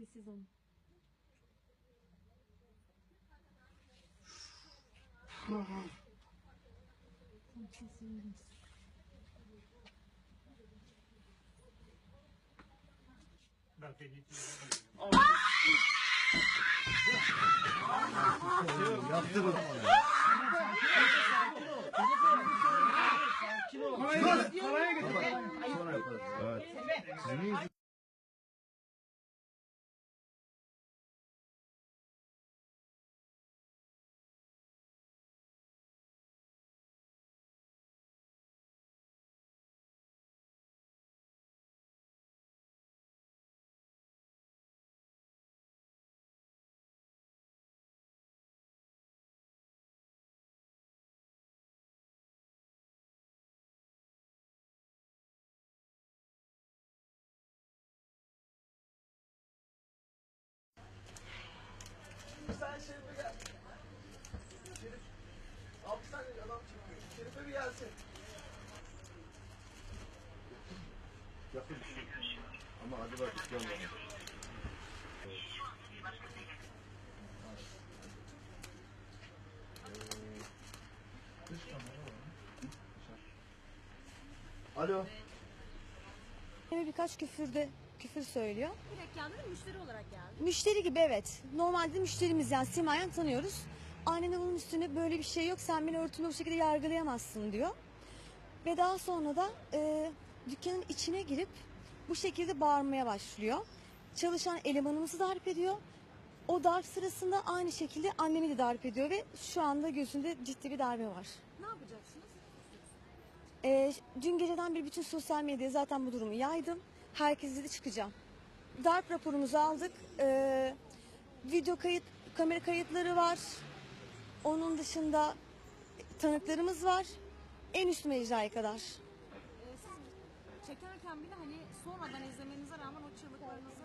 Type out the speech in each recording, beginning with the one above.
Sessiz olun. Tamam sessiz olun. Yaptırın. Şerif'e gel. Şerif. Altı tane adam çıkmıyor. Şerif'e bir gelsin. Yakın. Ama hadi bak gelme. Alo. Eve birkaç küfürde küfür söylüyor. Direkt geldi mi müşteri olarak geldi. Müşteri gibi evet. Normalde müşterimiz yani Simayen tanıyoruz. Annene bunun üstüne böyle bir şey yok sen beni örtülü bu şekilde yargılayamazsın diyor. Ve daha sonra da e, dükkanın içine girip bu şekilde bağırmaya başlıyor. Çalışan elemanımızı darp ediyor. O darp sırasında aynı şekilde annemi de darp ediyor ve şu anda gözünde ciddi bir darbe var. Ne yapacaksınız? Ee, dün geceden bir bütün sosyal medyaya zaten bu durumu yaydım. Herkese de çıkacağım. Darp raporumuzu aldık. Ee, video kayıt, kamera kayıtları var. Onun dışında tanıklarımız var. En üst mecraya kadar. Ee, siz çekerken bile hani sonradan izlemenize rağmen o çığlıklarınızı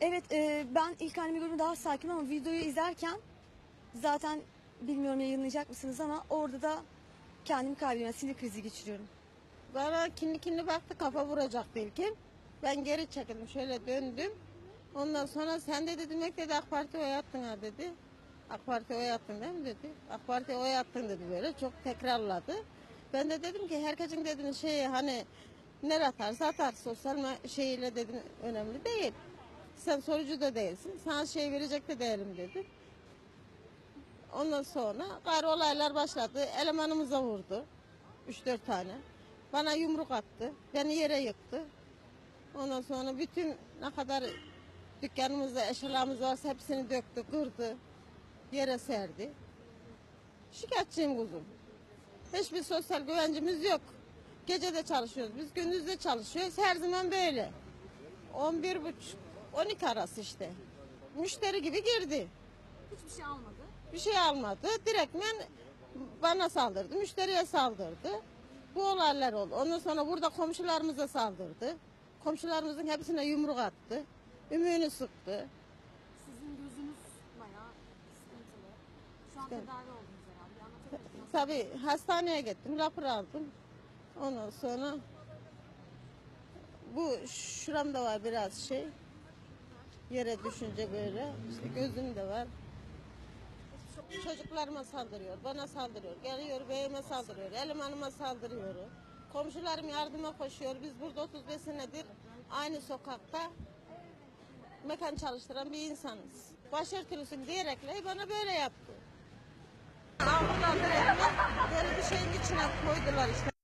Evet e, ben ilk annemi gördüğümde daha sakin ama videoyu izlerken zaten bilmiyorum yayınlayacak mısınız ama orada da kendimi kaybediyorum. Yani sinir krizi geçiriyorum. Bana kinli kinli baktı kafa vuracaktı ilkim. Ben geri çekildim şöyle döndüm. Ondan sonra sen de dedim dedi AK Parti oy attın ha dedi. AK Parti oy attın değil mi dedi. AK Parti oy attın dedi böyle çok tekrarladı. Ben de dedim ki herkesin dedim şeyi hani ne atarsa atar sosyal şeyiyle dedim önemli değil. Sen sorucu da değilsin. Sana şey verecek de değilim dedi. Ondan sonra gayrı olaylar başladı. Elemanımıza vurdu. 3-4 tane. Bana yumruk attı. Beni yere yıktı. Ondan sonra bütün ne kadar dükkanımızda eşyalarımız varsa hepsini döktü, kırdı. Yere serdi. Şikayetçiyim kuzum. Hiçbir sosyal güvencimiz yok. Gece de çalışıyoruz. Biz gündüz de çalışıyoruz. Her zaman böyle. 11 buçuk, 12 arası işte. Müşteri gibi girdi. hiçbir şey almadı. Bir şey almadı. Direktmen bana saldırdı. Müşteriye saldırdı. Bu olaylar oldu. Ondan sonra burada komşularımıza saldırdı. Komşularımızın hepsine yumruk attı. Ümüğünü sıktı. Sizin gözünüz bayağı sıkıntılı. Şu an tedavi oldunuz herhalde. Anlatabilir misiniz? Tabii hastaneye gittim. Rapor aldım. Ondan sonra bu şuramda var biraz şey. Yere düşünce böyle. İşte gözümde var. Çocuklarıma saldırıyor, bana saldırıyor. Geliyor beyime saldırıyor, elemanıma saldırıyor. Komşularım yardıma koşuyor. Biz burada 35 senedir aynı sokakta mekan çalıştıran bir insanız. Başörtülüsün diyerekle bana böyle yaptı. Aldılar böyle bir şeyin içine koydular işte.